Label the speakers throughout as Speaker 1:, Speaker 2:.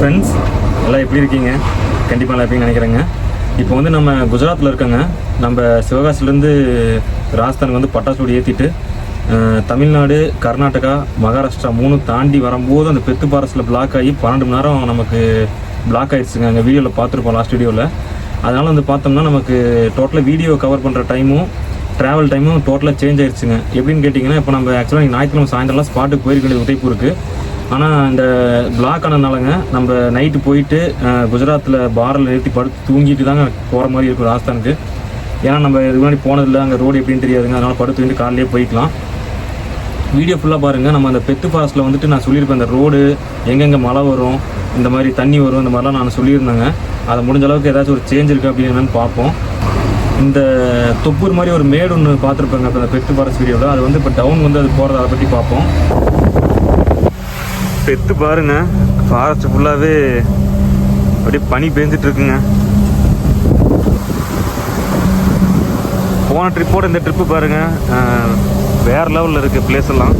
Speaker 1: Friends எல்லாம் எப்படி இருக்கீங்க? கண்டிப்பாக நல்லா இருப்பீங்கன்னு நினைக்கிறேங்க. இப்போ வந்து நம்ம குஜராத்தில் இருக்கோங்க. நம்ம சிவகாசிலேருந்து ராஜஸ்தானுக்கு வந்து பட்டாசு ஏற்றிட்டு தமிழ்நாடு கர்நாடகா மகாராஷ்டிரா மூணு தாண்டி வரும்போது அந்த பெத்து பாரஸில் பிளாக் ஆகி பன்னெண்டு மணி நேரம் நமக்கு பிளாக் ஆயிடுச்சுங்க. அங்கே வீடியோவில் பார்த்துருப்போம் லாஸ்ட் வீடியோவில் அதனால் வந்து பார்த்தோம்னா நமக்கு டோட்டலாக வீடியோ கவர் பண்ணுற டைமும் ட்ராவல் டைமும் டோட்டலாக சேஞ்ச் ஆயிடுச்சுங்க. எப்படின்னு கேட்டிங்கன்னா இப்போ நம்ம ஆக்சுவலாக ஞாயிற்றுக்கிழமை சாயந்தரம்லாம் ஸ்பாட்டுக்கு போயிருக்க வேண்டியது உதய்பூருக்கு. ஆனால் இந்த பிளாக் ஆனதுனாலங்க நம்ம நைட்டு போயிட்டு குஜராத்தில் பாரில் நிறுத்தி படுத்து தூங்கிட்டு தாங்க போகிற மாதிரி இருக்கும் ராஜஸ்தானுக்கு ஏன்னா நம்ம இதுக்கு முன்னாடி போனதில்லை அங்கே ரோடு எப்படின்னு தெரியாதுங்க. அதனால் படுத்து வந்து காலையிலே போய்க்கலாம். வீடியோ ஃபுல்லாக பாருங்கள் நம்ம அந்த பெத்து ஃபாரஸ்ட்டில் வந்துட்டு நான் சொல்லியிருப்பேன். அந்த ரோடு எங்கெங்கே மழை வரும் இந்த மாதிரி தண்ணி வரும் இந்த மாதிரிலாம் நான் சொல்லியிருந்தேங்க. அதை முடிஞ்ச அளவுக்கு ஏதாச்சும் ஒரு சேஞ்ச் இருக்குது அப்படின்னு என்னென்னு பார்ப்போம். இந்த தொப்பூர் மாதிரி ஒரு மேடு ஒன்று பார்த்துருப்பேங்க. இப்போ இந்த பெத்து ஃபாரஸ்ட் வீடியோவில் அது வந்து இப்போ டவுன் வந்து அது போகிறத அதை பற்றி பார்ப்போம். பெத்து பாருங்க. ஃபாரஸ்ட் ஃபுல்லாகவே அப்படியே பனி பெஞ்சிட்டு இருக்குங்க போன ட்ரிப்போட இந்த ட்ரிப்பு பாருங்க. வேற லெவலில் இருக்கு பிளேஸ் எல்லாம்.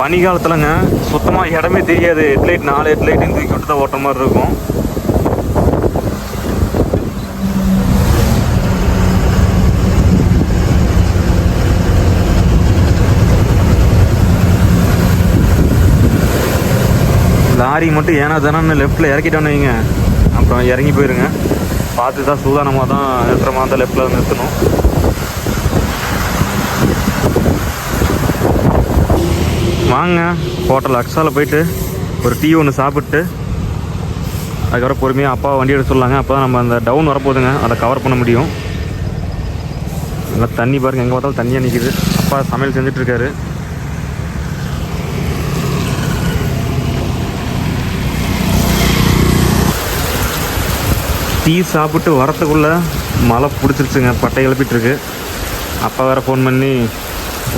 Speaker 1: பனி காலத்துலங்க சுத்தமாக இடமே தெரியாது. ஹெட்லைட் நாலு ஹெட்லைட்டையும் தூக்கி விட்டு தான் ஓட்டுற மாதிரி இருக்கும். லாரி மட்டும் ஏனா தானே லெஃப்ட்டில் இறக்கிட்டோன்னு வைங்க. அப்புறம் இறங்கி போயிருங்க. பார்த்து தான் சூதானமாக தான் நிறுத்துற மாதிரி தான் லெஃப்ட்டில் நிறுத்தணும். வாங்க ஹோட்டல் அக்ஸாவில் போயிட்டு ஒரு டீ ஒன்று சாப்பிட்டு அதுக்கப்புறம் பொறுமையாக அப்பா வண்டி எடுத்து சொல்லாங்க. அப்போ தான் நம்ம அந்த டவுன் வரப்போகுதுங்க. அதை கவர் பண்ண முடியும். நல்லா தண்ணி பாருங்க எங்கே பார்த்தாலும் தண்ணியாக நிற்கிது அப்பா சமையல் செஞ்சிட்ருக்காரு டீ சாப்பிட்டு வரத்துக்குள்ளே மழை பிடிச்சிருச்சுங்க. பட்டை கிளப்பிட்டு அப்பா வேறு ஃபோன் பண்ணி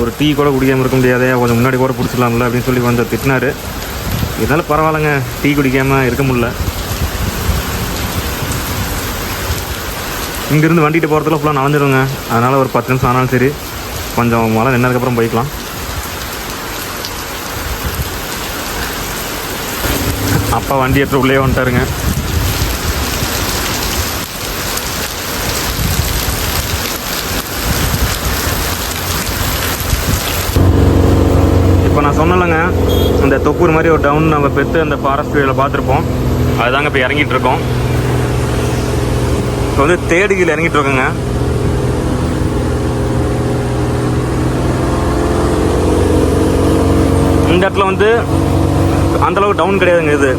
Speaker 1: ஒரு டீ கூட குடிக்காமல் இருக்க முடியாதே கொஞ்சம் முன்னாடி கூட பிடிச்சிடலாம்ல அப்படின்னு சொல்லி கொஞ்சம் திட்டினாரு. இருந்தாலும் பரவாயில்லைங்க டீ குடிக்காமல் இருக்க முடியல. இங்கேருந்து வண்டிகிட்ட போகிறதுல ஃபுல்லாக நனைஞ்சிருங்க அதனால் ஒரு பத்து நிமிஷம் ஆனாலும் சரி கொஞ்சம் மழை நின்னதுக்கப்புறம் போய்க்கலாம். அப்பா வண்டி எடுத்து உள்ளே வந்துட்டாருங்க. நான் சொன்னலைங்க அந்த தொப்பூர் மாதிரி ஒரு டவுன் நம்ம பெற்று அந்த ஃபாரஸ்ட் ஏரியாவில் பார்த்துருப்போம். அதுதாங்க இப்போ இறங்கிட்டு இருக்கோம். இப்போ வந்து தேடுகையில் இறங்கிட்டு இருக்கோங்க. இந்த இடத்துல வந்து அந்தளவுக்கு டவுன் கிடையாதுங்க இது.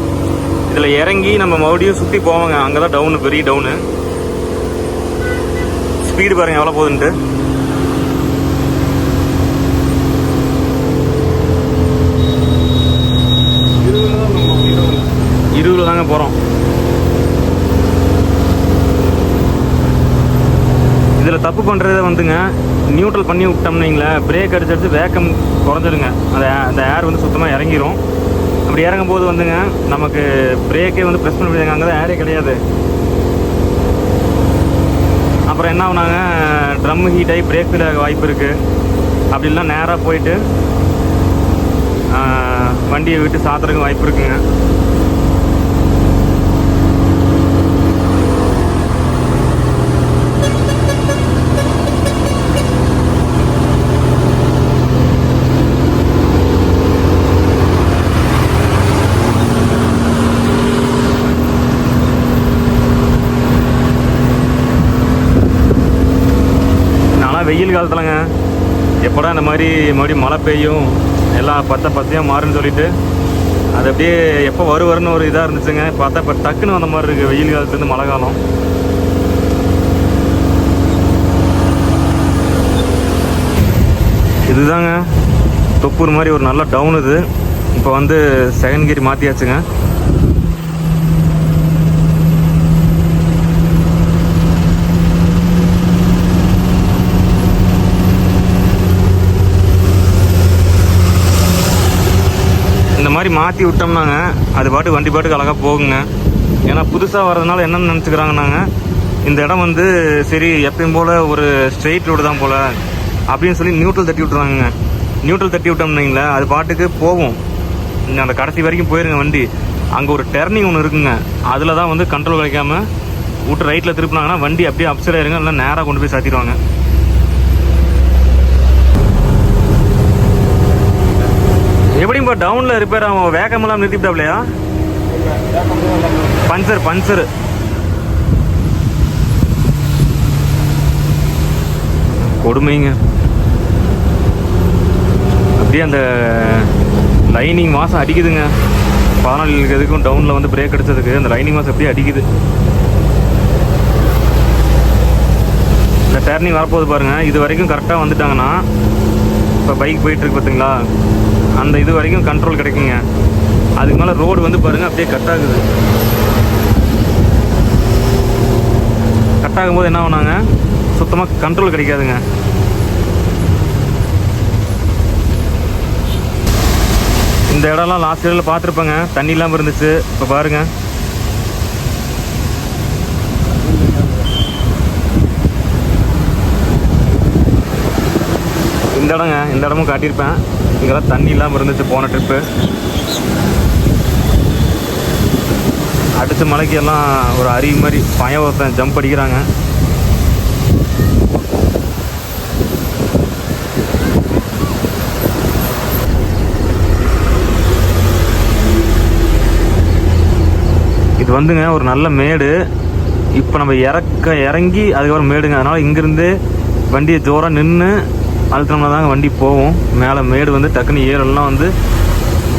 Speaker 1: இதில் இறங்கி நம்ம மறுபடியும் சுற்றி போவாங்க. அங்கே தான் டவுனு பெரிய டவுனு ஸ்பீடு பாருங்கள் எவ்வளோ போகுதுன்ட்டு இருபதுல தாங்க போகிறோம் இதில் தப்பு பண்ணுறத வந்துங்க நியூட்ரல் பண்ணி விட்டோம்னு பிரேக் அடிச்சு அடிச்சு வேக்கம் குறைஞ்சிருங்க அந்த அந்த ஏர் வந்து சுத்தமாக இறங்கிரும். அப்படி இறங்கும் போது வந்துங்க நமக்கு பிரேக்கே வந்து ப்ரெஸ் பண்ணி அங்கே தான் ஏரே கிடையாது. அப்புறம் என்ன ஆகுனாங்க ட்ரம் ஹீட் ஆகி பிரேக் ஃபீல் ஆக வாய்ப்பு இருக்குது அப்படி இல்லைன்னா நேராக போயிட்டு வண்டியை விட்டு சாத்துறதுக்கு வாய்ப்பு இருக்குங்க. வெயில் காலத்துலங்க. எப்படா இந்த மாதிரி மறுபடியும் மழை பெய்யும்? எல்லாம் பத்த பத்தையும் மாறுன்னு சொல்லிட்டு. அது அப்படியே எப்போ வருவருன்னு ஒரு இதாக இருந்துச்சுங்க. பார்த்தா இப்போ டக்குன்னு வந்த மாதிரி இருக்குது வெயில் காலத்துலேருந்து மழை காலம். இதுதாங்க. தொப்பூர் மாதிரி ஒரு நல்ல டவுன் இது. இப்போ வந்து செகண்ட்கிரி மாற்றியாச்சுங்க மாதிரி மாற்றி விட்டோம்னாங்க. அது பாட்டு வண்டி பாட்டுக்கு அழகாக போகுங்க. ஏன்னா புதுசாக வர்றதுனால என்னென்னு நினச்சிக்கிறாங்கன்னாங்க. இந்த இடம் வந்து சரி எப்பயும் போல் ஒரு ஸ்ட்ரெயிட் ரோடு தான் போல் அப்படின்னு சொல்லி நியூட்ரல் தட்டி விட்ருவாங்க நியூட்ரல் தட்டி விட்டோம்னீங்களே அது பாட்டுக்கு போகும். அந்த கடைசி வரைக்கும் போயிருங்க வண்டி. அங்கே ஒரு டர்னிங் ஒன்று இருக்குங்க. அதில் தான் வந்து கண்ட்ரோல் கிடைக்காம விட்டு ரைட்டில் திருப்பினாங்கன்னா வண்டி அப்படியே அப்சைட் ஆயிருங்க இல்லை நேராக கொண்டு போய் சாத்திடுவாங்க. எப்படிப்பா டவுனில் ரிப்பேர் ஆகும் வேகமெல்லாம் நிறுத்திவிட்டாப்லையா? Puncture puncture. கொடுமைங்க. அப்படியே அந்த லைனிங் மாதம் அடிக்குதுங்க. பதினாலு இருக்கிறதுக்கும் டவுனில் வந்து பிரேக் அடிச்சதுக்கு அந்த லைனிங் மாதம் அப்படியே அடிக்குது. இந்த டேர்னிங் வரப்போகுது பாருங்க. இது வரைக்கும் கரெக்டாக வந்துட்டாங்கன்னா இப்போ பைக் போயிட்டு இருக்கு பார்த்தீங்களா அந்த இது வரைக்கும் கண்ட்ரோல் கிடைக்குங்க. அதுக்கு மேலே ரோடு வந்து பாருங்கள் அப்படியே கட் ஆகுது. கட் ஆகும்போது என்ன ஆகுனாங்க? சுத்தமாக கண்ட்ரோல் கிடைக்காதுங்க. இந்த இடம்லாம் லாஸ்ட் இயரில் பார்த்துருப்பேங்க. தண்ணி இல்லாமல் இருந்துச்சு. இப்போ பாருங்கள் இடங்க இந்த இடமும் காட்டியிருப்பேன். இங்கெல்லாம் தண்ணி இல்லாமல் இருந்துச்சு போன ட்ரிப்பு அடுத்த மலைக்கு எல்லாம் ஒரு அருவி மாதிரி பயம் ஒருத்தன் ஜம்ப் அடிக்கிறாங்க. இது வந்துங்க ஒரு நல்ல மேடு. இப்போ நம்ம இறக்க இறங்கி அதுக்கப்புறம் மேடுங்க. அதனால் இங்கேருந்து வண்டியை ஜோராக நின்று அழுத்தினோம்னா தாங்க வண்டி போகும். மேலே மேடு வந்து டக்குன்னு ஏறெல்லாம் வந்து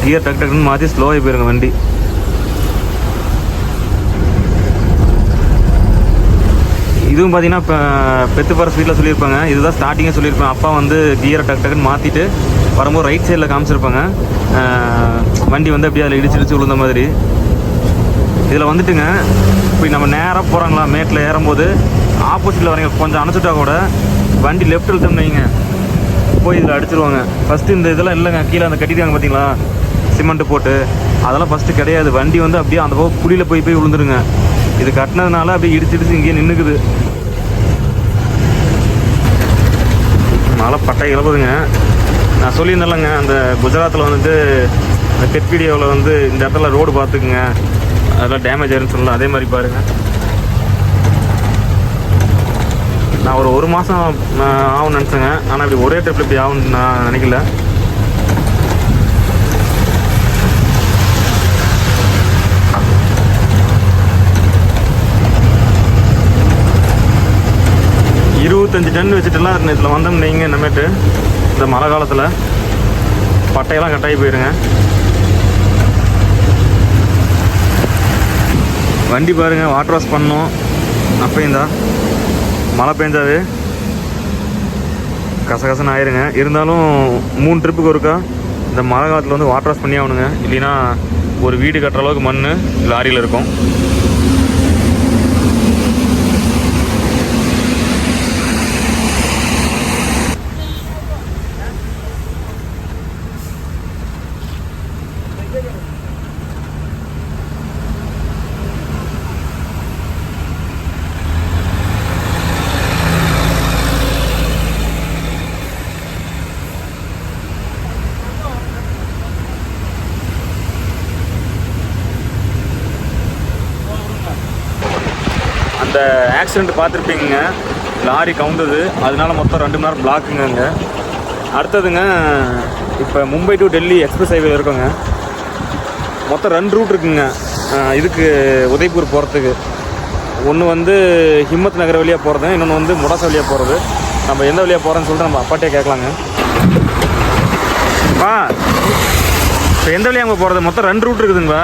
Speaker 1: கியர் டக்கு டக்குன்னு மாற்றி ஸ்லோவாகி போயிருங்க வண்டி. இதுவும் பார்த்தீங்கன்னா இப்போ பெத்து போகிற ஸ்பீடில் சொல்லியிருப்பாங்க. இதுதான் ஸ்டார்டிங்கே சொல்லியிருப்பேன் அப்பா வந்து கியரை டக்கு டக்குன்னு மாற்றிட்டு வரும்போது ரைட் சைடில் காமிச்சிருப்பாங்க. வண்டி வந்து அப்படியே அதில் இடிச்சு இடிச்சு விழுந்த மாதிரி. இதில் வந்துட்டுங்க இப்போ நம்ம நேராக போகிறாங்களா மேட்டில் ஏறும்போது ஆப்போசிட்டில் வரீங்க கொஞ்சம் அணைச்சிட்டா கூட வண்டி லெஃப்ட் இழுத்தோம்னு வைங்க. போய் இதில் அடிச்சிருவாங்க. ஃபஸ்ட்டு இந்த இதெல்லாம் இல்லைங்க. கீழே அந்த கட்டிருக்காங்க பார்த்தீங்களா? சிமெண்ட்டு போட்டு. அதெல்லாம் ஃபஸ்ட்டு கிடையாது. வண்டி வந்து அப்படியே அந்த பக்கம் குழியில் போய் போய் விழுந்துருங்க. இது கட்டினதுனால அப்படியே இடிச்சு இடிச்சு இங்கேயே நின்றுக்குது மழை பட்டை இழப்புதுங்க. நான் சொல்லியிருந்தேன்லங்க அந்த குஜராத்தில் வந்துட்டு அந்த பெட் வீடியோவில் வந்து இந்த இடத்துல ரோடு பார்த்துக்குங்க. அதெல்லாம் டேமேஜ் ஆயிருன்னு சொல்லலாம். அதே மாதிரி பாருங்கள் நான் ஒரு ஒரு மாதம் ஆகும்னு நினச்சேங்க. ஆனால் இப்படி ஒரே ட்ரிப்பில் இப்படி ஆகும்னு நான் நினைக்கல. இருபத்தஞ்சி டன் வச்சுட்டுலாம் இதில் வந்தோம் நீங்கள் இனிமேட்டு. இந்த மழை காலத்தில். பட்டையெல்லாம் கட்டாயி போயிருங்க. வண்டி பாருங்கள் வாட்டர் வாஷ் பண்ணோம் அப்பயும் தான் மழை பெஞ்சாவே கசகசன்னு ஆயிருங்க. இருந்தாலும் மூணு ட்ரிப்புக்கு ஒருக்கா இந்த மழை காலத்தில் வந்து வாட்டர் வாஷ் பண்ணி ஆகணுங்க. இல்லைன்னா ஒரு வீடு கட்டுற அளவுக்கு மண் லாரியில் இருக்கும் அந்த ஆக்சிடெண்ட் பார்த்துருப்பீங்க. லாரி கவுந்தது. அதனால மொத்தம் ரெண்டு மணி நேரம் பிளாக்குங்க அங்கே. அடுத்ததுங்க இப்போ மும்பை டு டெல்லி எக்ஸ்பிரஸ் ஹைவேல இருக்கோங்க. மொத்தம் ரெண்டு ரூட் இருக்குங்க. இதுக்கு உதய்பூர் போகிறதுக்கு ஒன்று வந்து ஹிம்மத் நகர் வழியாக போகிறது இன்னொன்று வந்து முடாசா வழியாக போகிறது நம்ம எந்த வழியாக போகிறோன்னு சொல்லிட்டு நம்ம அப்பாட்டே கேட்கலாங்க. பா இப்போ எந்த வழியாக அங்கே போகிறது மொத்தம் ரெண்டு ரூட் இருக்குதுங்க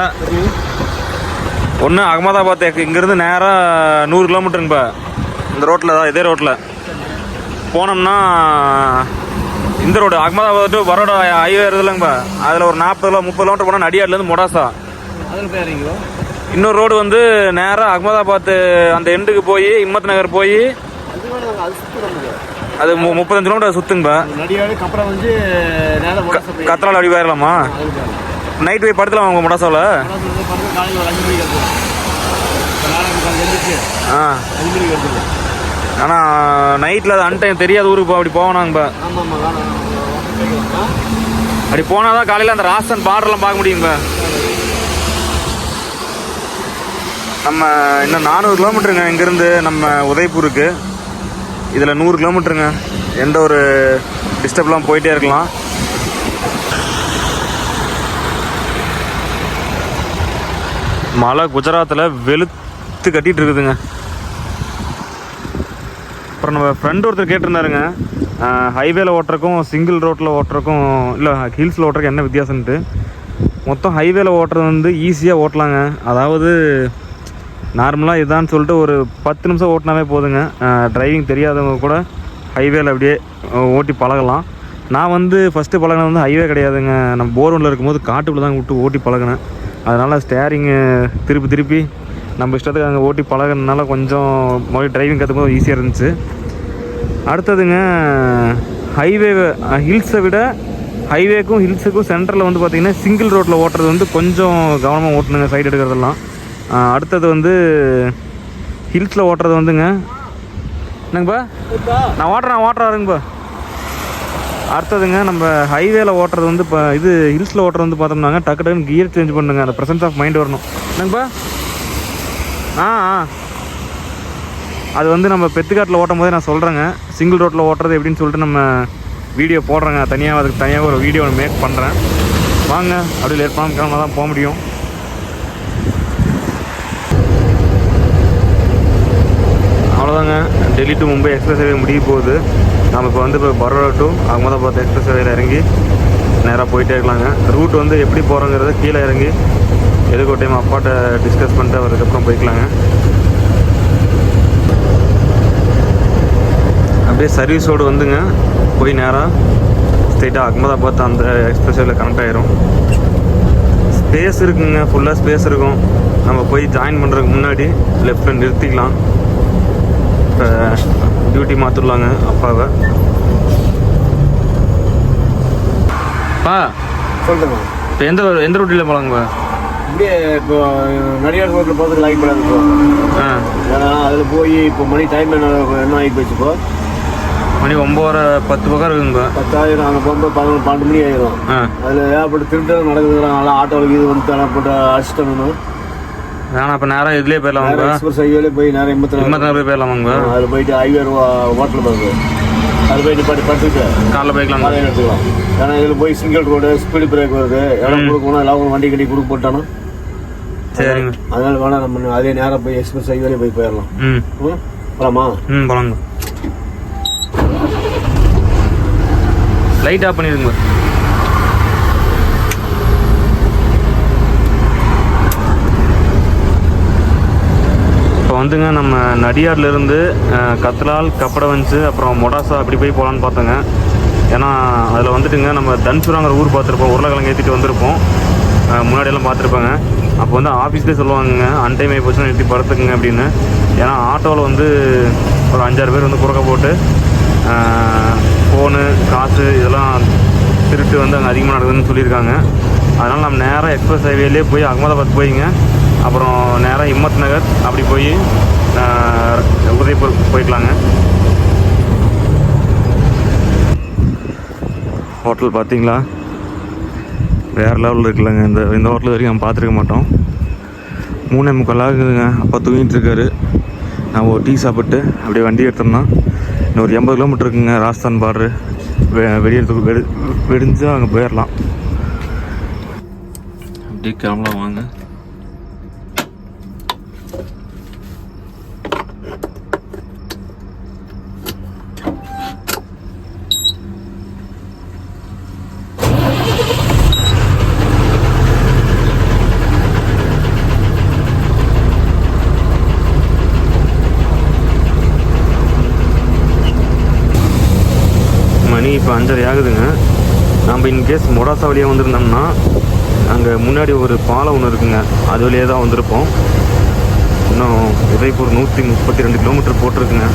Speaker 1: ஒன்று அகமதாபாத் இங்கேருந்து நேராக நூறு கிலோமீட்டருங்கப்பா இந்த ரோட்டில் தான் இதே ரோட்டில் போனோம்னா இந்த road Ahmedabad to Baroda highway இருக்குதுல்லங்கப்பா அதில் ஒரு நாற்பது கிலோ முப்பது கிலோமீட்டர் போனால் நடியாட்லேருந்து மொடாசா. இன்னொரு ரோடு வந்து நேராக அகமதாபாத் அந்த எண்டுக்கு போய் இம்மத் நகர் போய்
Speaker 2: அது
Speaker 1: முப்பத்தஞ்சு கிலோமீட்டர்
Speaker 2: போய்
Speaker 1: கத்தலால் அடி போயிடலாமா. நைட் போய் படத்தில் உங்கள் முடாசாவில் ஆ. ஆனால் நைட்டில் அது அன்டைம் தெரியாத ஊருக்கு போ அப்படி போகணாங்கப்பா அப்படி போனால் தான் காலையில் அந்த ராசன் பார்டர்லாம் பார்க்க முடியுங்கப்பா நம்ம இன்னும் நானூறு கிலோமீட்டருங்க இங்கேருந்து நம்ம உதய்பூருக்கு. இதில் நூறு கிலோமீட்டருங்க. எந்த ஒரு டிஸ்டர்ப்லாம் போயிட்டே இருக்கலாம். மழை குஜராத்தில் வெளுத்து கட்டிகிட்டு இருக்குதுங்க. அப்புறம் நம்ம ஃப்ரெண்ட் ஒருத்தர் கேட்டிருந்தாருங்க. ஹைவேல ஓட்டுறக்கும் சிங்கிள் ரோட்டில் ஓட்டுறக்கும் இல்லை ஹில்ஸில் ஓட்டுறக்கும் என்ன வித்தியாசம்ன்ட்டு. மொத்தம் ஹைவேல ஓட்டுறது வந்து ஈஸியாக ஓட்டலாங்க. அதாவது நார்மலாக இதான்னு சொல்லிட்டு ஒரு பத்து நிமிஷம் ஓட்டினாவே போதுங்க. டிரைவிங் தெரியாதவங்க கூட ஹைவேல அப்படியே ஓட்டி பழகலாம். நான் வந்து ஃபஸ்ட்டு பழகினது வந்து ஹைவே கிடையாதுங்க. நம்ம போர்வனில் இருக்கும்போது காட்டுக்குள்ளே தான் விட்டு ஓட்டி பழகினேன். அதனால் ஸ்டேரிங்கு திருப்பி திருப்பி நம்ம இஷ்டத்துக்கு அங்கே ஓட்டி பழகுனதுனால கொஞ்சம் மறுபடியும் டிரைவிங் கற்றுக்கும் ஈஸியாக இருந்துச்சு. அடுத்ததுங்க ஹைவே ஹில்ஸை விட ஹைவேக்கும் ஹில்ஸுக்கும் சென்டரில் வந்து பார்த்தீங்கன்னா சிங்கிள் ரோட்டில் ஓட்டுறது வந்து கொஞ்சம் கவனமாக ஓட்டணுங்க சைடு எடுக்கிறதெல்லாம். அடுத்தது வந்து ஹில்ஸில் ஓட்டுறது வந்துங்க. என்னங்கப்பா? நான் ஓட்டுறேன் வரேங்கப்பா. அடுத்ததுங்க நம்ம ஹைவேல ஓட்டுறது வந்து இப்போ இது ஹில்ஸில் ஓட்டுறது வந்து பார்த்தோம்னாங்க டக்கு டக்குன்னு கியர் சேஞ்ச் பண்ணுங்க அந்த ப்ரெசன்ஸ் ஆஃப் மைண்ட் வரணும். என்னங்கப்பா? ஆ ஆ. அது வந்து நம்ம பெத்துக்காட்டில் ஓட்டும் போதே நான் சொல்கிறேங்க சிங்கிள் ரோட்டில் ஓட்டுறது எப்படின்னு சொல்லிட்டு நம்ம வீடியோ போடுறேங்க. தனியாக அதுக்கு தனியாக ஒரு வீடியோ மேக் பண்ணுறேன் வாங்க அப்படி லேட் பண்ணாமல் கிளம்பா தான் போக முடியும். Delhi to Mumbai express highway முடிய போகுது. நம்ம இப்போ வந்து இப்போ பரோடா டு அகமதாபாத் எக்ஸ்பிரஸ் ஹைவேல இறங்கி நேராக போயிட்டே இருக்கலாங்க. ரூட் வந்து எப்படி போகிறோங்கிறத கீழே இறங்கி எதுக்கு ஒரு டைம் அப்பாட்ட டிஸ்கஸ் பண்ணிட்டு அதுக்கப்புறம் போய்க்கலாங்க. அப்படியே சர்வீஸ் ரோடு வந்துங்க. போய் நேராக ஸ்ட்ரெயிட்டாக அகமதாபாத் அந்த எக்ஸ்பிரஸ் வேல கனெக்ட் ஆயிரும். ஸ்பேஸ் இருக்குங்க. ஃபுல்லாக ஸ்பேஸ் இருக்கும். நம்ம போய் ஜாயின் பண்ணுறதுக்கு முன்னாடி லெஃப்ட்டில் நிறுத்திக்கலாம். இப்போ டியூட்டி மாற்றிடலாங்க அப்பாவை. பா
Speaker 2: சொல்லுங்க.
Speaker 1: இப்போ எந்த எந்த ரூட்டில் போகலாங்கப்பா
Speaker 2: இப்படியே இப்போ? நடிகார் ரோட்டில் போகிறதுக்கு லைக் பண்ணாது
Speaker 1: ஆ.
Speaker 2: ஏன்னா அதில் போய் இப்போ மணி டைம் என்ன என்ன ஆகி
Speaker 1: மணி ஒம்பதரை பத்து பக்கம் இருக்குங்கப்பா
Speaker 2: பத்தாயிரம் அங்கே போகும்போது பதினொன்று பன்னெண்டு மணி ஆயிரும்.
Speaker 1: ஆ.
Speaker 2: அதில் ஏகப்பட்ட திருட்டு நடக்குதுங்கிறாங்க ஆட்டோவில் இது வந்து போட்டு அடிச்சிட்டோம்னு
Speaker 1: வேணாம் அப்போ நேராக இதுலேயே போயிடலாமாங்கப்பா
Speaker 2: எக்ஸ்பிரஸ் ஹைவேல போய் நேரம் எண்பத்தி நாலு
Speaker 1: எண்பத்தி நாலு போய் போயிடலாமாங்கப்பா
Speaker 2: அதில் போயிட்டு ஹைவே ஹோட்டல் வருது அது போய் நிப்பாட்டி படுத்துட்டு
Speaker 1: காலைல போய்க்கலாங்க
Speaker 2: காலையில் எடுத்துக்கலாம். ஏன்னா இதில் போய் சிங்கிள் ரோடு ஸ்பீடு பிரேக் வருது. இடம் கொடுக்கணும் எல்லாம் வண்டி கட்டி கொடுக்க போட்டானோ?
Speaker 1: சரிங்க.
Speaker 2: அதனால வேணா நம்ம அதே நேரம் போய் எக்ஸ்பிரஸ் ஹைவேல போய் போயிடலாம்.
Speaker 1: ம்.
Speaker 2: ம் போலாமா?
Speaker 1: ம் போலாங்க. லைட் ஆஃப் பண்ணிடுங்க. வந்துங்க நம்ம நடியார்லேருந்து கத்லால் கப்படவஞ்சு அப்புறம் மொடாசா அப்படி போய் போகலான்னு பார்த்தோங்க. ஏன்னா அதில் வந்துட்டுங்க நம்ம தன்சுராங்கிற ஊர் பார்த்துருப்போம் உருளைக்கிழங்கு ஏற்றிட்டு வந்திருப்போம். முன்னாடியெல்லாம் பார்த்துருப்பாங்க. அப்போ வந்து ஆஃபீஸ்லேயே சொல்லுவாங்க அன்டைம் ஆகி போச்சுன்னா நிறுத்தி படுத்துக்குங்க அப்படின்னு. ஏன்னா ஆட்டோவில் வந்து ஒரு அஞ்சாறு பேர் வந்து குறுக்க போட்டு ஃபோனு காசு இதெல்லாம் திருட்டு வந்து அங்கே அதிகமாக நடக்குதுன்னு சொல்லியிருக்காங்க. அதனால் நம்ம நேராக எக்ஸ்பிரஸ் ஹைவேலே போய் அகமதாபாத் போயிங்க. அப்புறம் நேராக இம்மத் நகர் அப்படி போய் ஆஹ், போய்க்கலாங்க. ஹோட்டல் பார்த்தீங்களா வேறு லெவலில் இருக்குல்லங்க. இந்த இந்த ஹோட்டல் வரைக்கும் நம்ம பார்த்துருக்க மாட்டோம். மூணே முக்கால் ஆகுதுங்க. அப்பா தூங்கிட்டு இருக்காரு. நான் ஒரு டீ சாப்பிட்டு அப்படியே வண்டி எடுத்தோம்னா இன்னும் ஒரு எண்பது கிலோமீட்டர் இருக்குங்க. ராஜஸ்தான் பார்டரு வெ வெடி வெடிஞ்சு அங்கே போயிடலாம் அப்படியே கிளம்பலாம் வாங்க மணி இப்போ அஞ்சரை ஆகுதுங்க. நம்ம இன்கேஸ் மொடாசா வழியாக வந்திருந்தோம்னா அங்கே முன்னாடி ஒரு பாலம் ஒன்று இருக்குங்க. அது வழியாக தான் வந்திருப்போம். இன்னும் உதய்பூர் நூற்றி முப்பத்தி ரெண்டு கிலோமீட்டர் போட்டிருக்குங்க.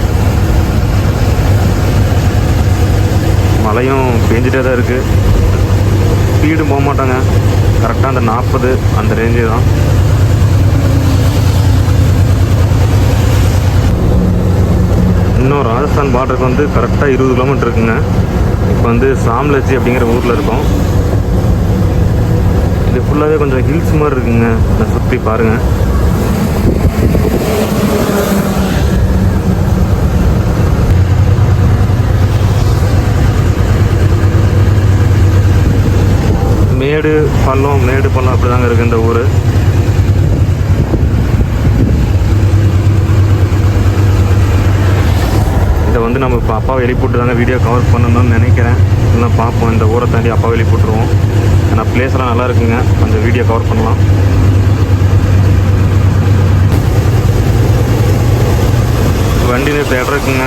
Speaker 1: மழையும் பெஞ்சிட்டே தான் இருக்குது ஸ்பீடும் போக மாட்டாங்க கரெக்டாக அந்த நாற்பது அந்த ரேஞ்சு தான். இன்னும் ராஜஸ்தான் பார்டருக்கு வந்து கரெக்டாக இருபது கிலோமீட்டர் இருக்குங்க. இப்போ வந்து சாம்லஜி அப்படிங்கிற ஊரில் இருக்கோம். இது ஃபுல்லாகவே கொஞ்சம் ஹில்ஸ் மாதிரி இருக்குங்க. நான் சுற்றி பாருங்கள் மேடு பள்ளம் மேடு பள்ளம் அப்படி தாங்க இருக்குது இந்த ஊர் இதை வந்து நம்ம இப்போ அப்பாவை எழுப்பிவிட்டு தாங்க வீடியோ கவர் பண்ணணும்னு நினைக்கிறேன். இல்லை பார்ப்போம் இந்த ஊரை தாண்டி அப்பாவை எழுப்பிவிட்ருவோம் ஏன்னா பிளேஸ்லாம் நல்லா இருக்குங்க. அந்த வீடியோ கவர் பண்ணலாம். வண்டி நிறுத்த இடம் இருக்குங்க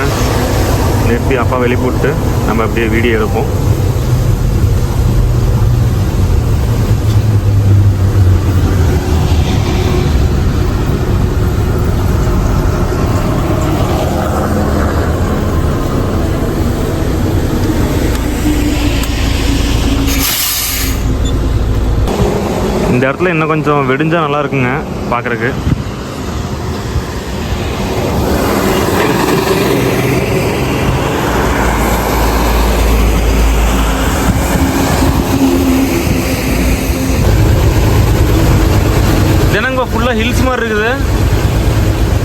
Speaker 1: நிறுத்தி அப்பா வெளிப்பிட்டு நம்ம அப்படியே வீடியோ எடுப்போம். இந்த இடத்துல இன்னும் கொஞ்சம் வெடிஞ்சா நல்லா இருக்குங்க பார்க்குறக்கு தினங்க ஃபுல்லாக ஹில்ஸ் மாதிரி இருக்குது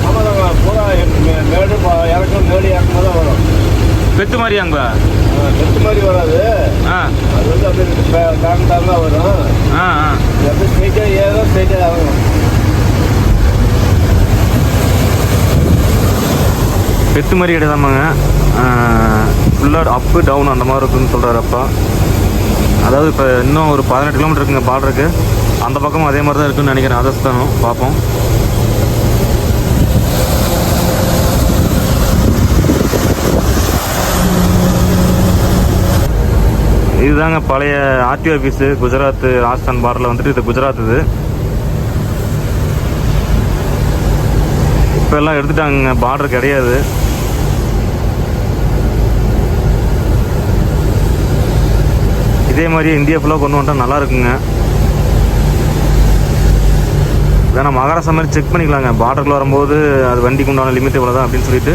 Speaker 2: ஆமாதாங்க பூரா மே- மேடு ப- இறக்கம் மேடு இறக்கம் தான் வரும்
Speaker 1: பெத்து மாதிரியாங்க
Speaker 2: ஆ, நெத்து மாதிரி வராது
Speaker 1: ஆ
Speaker 2: அது வந்து அப்படியே டாங்க தான் வரும்
Speaker 1: ஆ ஆ
Speaker 2: இது அப்படியே ஸ்ட்ரைட்டாக ஏறும் ஸ்ட்ரைட்டாக இறங்கும்
Speaker 1: பெத்து மாதிரி கிடையாதாமாங்க ஃபுல்லாக அப்பு டவுன் அந்த மாதிரி இருக்குன்னு சொல்கிறார் அப்பா. அதாவது இப்போ இன்னும் ஒரு பதினெட்டு கிலோமீட்டர் இருக்குங்க பார்டருக்கு அந்த பக்கமும் அதே மாதிரி தான் இருக்குன்னு நினைக்கிறேன் ராஜஸ்தானும். பார்ப்போம் இதுதாங்க பழைய ஆர்டிஓ ஆஃபீஸு குஜராத் ராஜஸ்தான் பார்டரில் வந்துட்டு இது குஜராத் இது. இப்போ எல்லாம் எடுத்துட்டாங்க பார்டர் கிடையாது. இதே மாதிரி இந்தியா ஃபுல்லாக கொண்டு வந்தால் நல்லா இருக்குங்க. வேணா மகாராஷ்டிரா மாதிரி செக் பண்ணிக்கலாங்க. பார்டருக்குள்ள வரும்போது அது வண்டிக்கு உண்டான லிமிட் இவ்வளோ தான் அப்படின்னு சொல்லிட்டு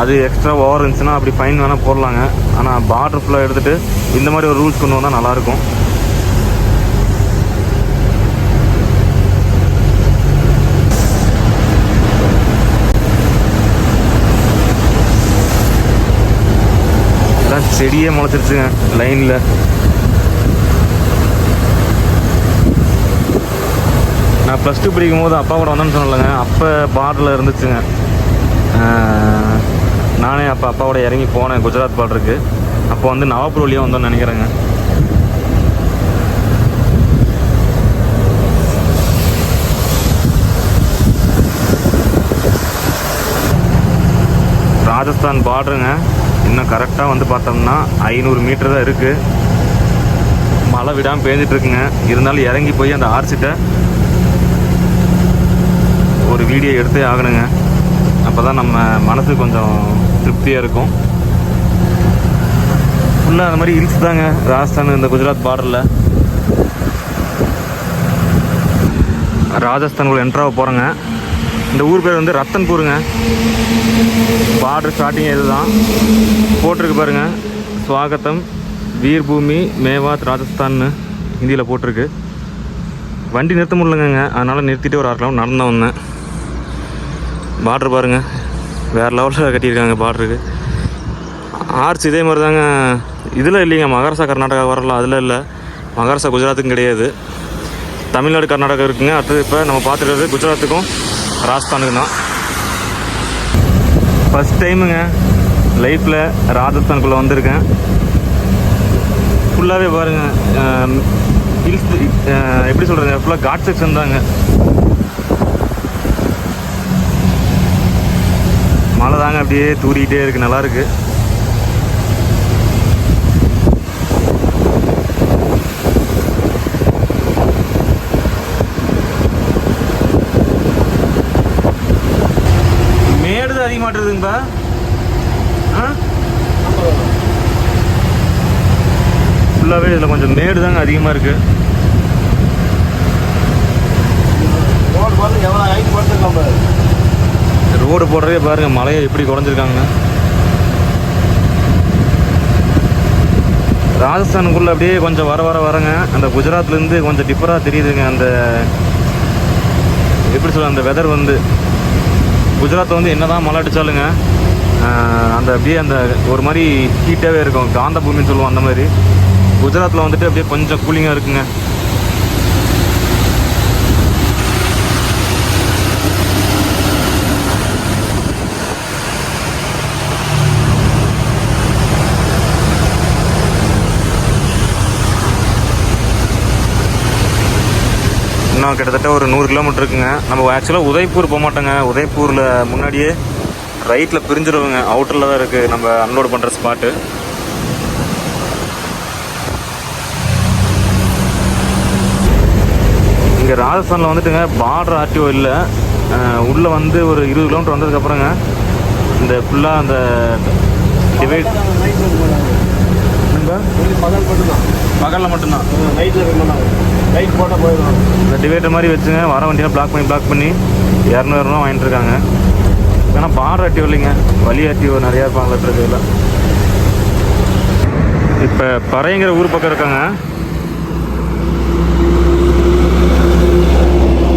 Speaker 1: அது எக்ஸ்ட்ரா ஓவர் இருந்துச்சுன்னா அப்படி ஃபைன் வேணால் போடலாங்க. ஆனால் பார்டர் ஃபுல்லாக எடுத்துகிட்டு இந்த மாதிரி ஒரு ரூல்ஸ் கொண்டு வந்தால் நல்லாயிருக்கும் செடியே முளைச்சிருச்சுங்க லைனில் நான் ப்ளஸ் டூ படிக்கும் போது அப்பா கூட வந்தேன்னு சொன்னலங்க அப்போ பார்டரில் இருந்துச்சுங்க. நானே அப்போ அப்பாவோட இறங்கி போனேன். குஜராத் பார்டருக்கு அப்போ வந்து நவாப்பூர் வழியாக வந்தோன்னு நினைக்கிறேங்க. ராஜஸ்தான் பார்டருங்க இன்னும் கரெக்டாக வந்து பார்த்தோம்னா ஐநூறு மீட்டர் தான் இருக்குது மழை விடாமல் பேஞ்சிட்ருக்குங்க இருந்தாலும் இறங்கி போய் அந்த ஆர்ச்சிட்ட வீடியோ எடுத்தே ஆகணுங்க. அப்போ தான் நம்ம மனசு கொஞ்சம் திருப்தியாக இருக்கும். ஃபுல்லாக அந்த மாதிரி ஹில்ஸ் தாங்க. ராஜஸ்தான் இந்த குஜராத் பார்டரில் ராஜஸ்தானுக்குள்ள என்ட்ராக போகிறோங்க இந்த ஊர் பேர் வந்து ரத்தன்பூருங்க. பார்டர் ஸ்டார்டிங் இதுதான். போட்டிருக்கு பாருங்க. ஸ்வாகத்தம் வீர்பூமி மேவாத் ராஜஸ்தான்னு ஹிந்தியில் போட்டிருக்கு. வண்டி நிறுத்த முடியலங்க அதனால் நிறுத்திட்டு ஒரு அரை கிலோமீட்டர் நடந்து வந்தேன். பார்ட்ரு பாருங்க. வேறு லெவலில் கட்டியிருக்காங்க பார்ட்ருக்கு ஆர்ச் இதே மாதிரி தாங்க இதில் இல்லைங்க மகாராஷ்டிரா கர்நாடகா வரலாம். அதில் இல்லை. மகாராஷ்டிரா குஜராத்துக்கும் கிடையாது. தமிழ்நாடு கர்நாடகா இருக்குங்க. அடுத்தது இப்போ நம்ம பார்த்துருக்கிறது குஜராத்துக்கும் ராஜஸ்தானுக்கும் தான். ஃபஸ்ட் டைமுங்க லைஃப்பில் ராஜஸ்தானுக்குள்ளே வந்திருக்கேன். ஃபுல்லாகவே பாருங்கள் ஹில்ஸ் எப்படி சொல்கிறது ஃபுல்லாக காட் செக்ஷன் தாங்க. மழை தாங்க அப்படியே தூரிக்கிட்டே இருக்குது நல்லாயிருக்கு மேடுது அதிகமாட்டுதுங்கப்பா ஆ? ஃபுல்லாகவே இதில் கொஞ்சம் மேடு தாங்க அதிகமாக இருக்குது எவ்வளோ ஹைட் போட்டுருக்கோம் ரோடு போடுறதே பாருங்கள் மலையை எப்படி குறைஞ்சிருக்காங்க ராஜஸ்தானுக்குள்ளே அப்படியே கொஞ்சம் வர வர வரங்க. அந்த குஜராத்லேருந்து கொஞ்சம் டிஃபராக தெரியுதுங்க அந்த எப்படி சொல்ல அந்த வெதர் வந்து. குஜராத்தில் வந்து என்னதான் மழை அடித்தாலுங்க அந்த அப்படியே அந்த ஒரு மாதிரி ஹீட்டாகவே இருக்கும். காந்த பூமின்னு சொல்லுவோம் அந்த மாதிரி. குஜராத்தில் வந்துட்டு அப்படியே கொஞ்சம் கூலிங்காக இருக்குங்க. இன்னும் கிட்டத்தட்ட ஒரு நூறு கிலோமீட்டர் இருக்குங்க. நம்ம ஆக்சுவலாக உதய்பூர் போக மாட்டோங்க. உதய்பூரில் முன்னாடியே ரைட்டில் பிரிஞ்சிருவோங்க. அவுட்டரில் தான் இருக்குது நம்ம அன்லோட் பண்ணுற ஸ்பாட்டு இங்கே ராஜஸ்தானில் வந்துட்டுங்க பார்டர் ஆர்டிஓ இல்லை. உள்ளே வந்து ஒரு இருபது கிலோமீட்டர் வந்ததுக்கப்புறங்க இந்த ஃபுல்லாக அந்த டிவைட்
Speaker 2: பகல் மட்டும்தான்.
Speaker 1: பகலில் மட்டும்தான்.
Speaker 2: நைட்டில் பைக் லைட் போட்டால் போயிடும்
Speaker 1: இந்த டிவைடர் மாதிரி வச்சுங்க வர வண்டியெல்லாம் பிளாக் பண்ணி பிளாக் பண்ணி இரநூறுவா வாங்கிட்டு இருக்காங்க. ஆனால் பார் ஆக்டிவ் இல்லைங்க வழி ஆக்டிவ் நிறையா இருப்பாங்களா இருக்கிறதுல இப்போ பறைங்கிற ஊர் பக்கம் இருக்காங்க.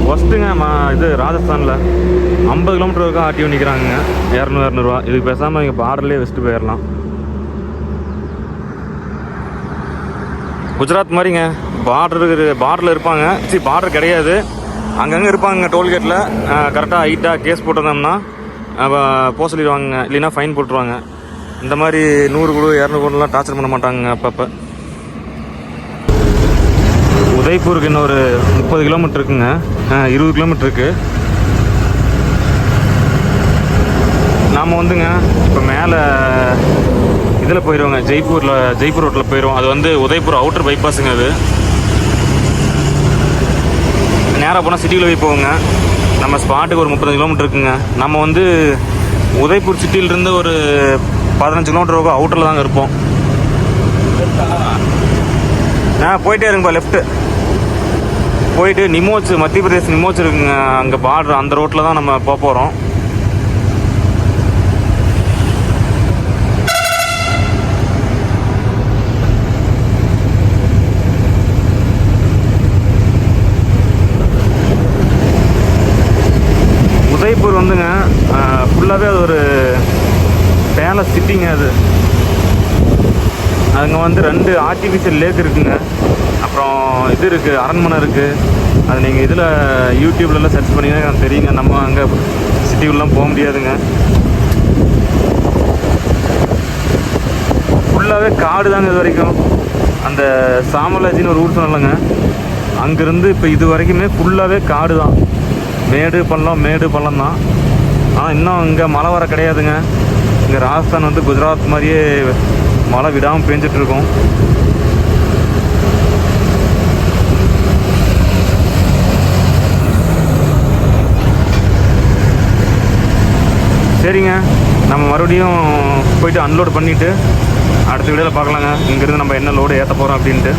Speaker 1: ஃபஸ்ட்டுங்க மா இது ராஜஸ்தானில். ஐம்பது கிலோமீட்டர் வரைக்கும் ஆர்டிஓ நிற்கிறாங்க இரநூறு இரநூறுவா. இதுக்கு பேசாமல் இங்கே பார்டர்லேயே வச்சுட்டு போயிடலாம் குஜராத் மாதிரிங்க. பார்டருக்கு பார்டரில் இருப்பாங்க. சரி பார்டர் கிடையாது. அங்கங்கே இருப்பாங்க டோல்கேட்டில் கரெக்டாக ஹைட்டாக கேஸ் போட்டிருந்தோம்னா அப்போ போக சொல்லிடுவாங்க. இல்லைன்னா ஃபைன் போட்டுருவாங்க. இந்த மாதிரி நூறு குழு இரநூறு குழுலாம் டார்ச்சர் பண்ண மாட்டாங்க அப்பப்போ. உதய்பூருக்கு இன்னொரு முப்பது கிலோமீட்டர் இருக்குங்க. இருபது கிலோமீட்டர் இருக்குது நாம் வந்துங்க இப்போ மேலே இதில் போயிடுவோங்க ஜெய்ப்பூரில் ஜெய்ப்பூர் ரோட்டில் போயிடுவோம் அது வந்து உதய்பூர் அவுட்டர் பைபாஸுங்க அது. நேராக போனால் சிட்டியில் போய் போவோங்க நம்ம ஸ்பாட்டுக்கு ஒரு முப்பது கிலோமீட்டர் இருக்குங்க. நம்ம வந்து உதய்பூர் சிட்டியிலிருந்து ஒரு பதினஞ்சு கிலோமீட்டர் வரைக்கும் அவுட்டரில் தாங்க இருப்போம். ஆ போயிட்டே இருங்கப்பா லெஃப்ட்டு போயிட்டு நிமோச்சு மத்திய பிரதேஷ் நிமோச்சு இருக்குங்க. அங்கே பார்டர் அந்த ரோட்டில் தான் நம்ம போக போகிறோம் உதய்பூர் வந்துங்க. ஃபுல்லாகவே அது ஒரு பேலஸ் சிட்டிங்க அது. அங்கே வந்து ரெண்டு ஆர்டிஃபிஷியல் லேக் இருக்குங்க. அப்புறம் இது இருக்குது அரண்மனை இருக்குது அது நீங்கள் இதில் யூடியூப்லலாம் சர்ச் பண்ணிங்கன்னா தெரியுங்க. நம்ம அங்கே சிட்டிக்குள்ளலாம் போக முடியாதுங்க. ஃபுல்லாகவே காடு தாங்க இது வரைக்கும். அந்த சாமலாஜின்னு ஒரு ஊர் சொன்னலங்க அங்கேருந்து இப்போ இது வரைக்குமே ஃபுல்லாகவே காடு தான். மேடு பள்ளம் மேடு பள்ளம் தான். ஆனால் இன்னும் இங்கே மழை வர கிடையாதுங்க. இங்கே ராஜஸ்தான் வந்து குஜராத் மாதிரியே மழை விடாமல் பேஞ்சிட்டு இருக்கும். சரிங்க. நம்ம மறுபடியும் போயிட்டு அன்லோட் பண்ணிவிட்டு அடுத்த வீடியோவில் பார்க்கலாங்க. இங்கேருந்து நம்ம என்ன லோடு ஏற்ற போகிறோம் அப்படின்ட்டு.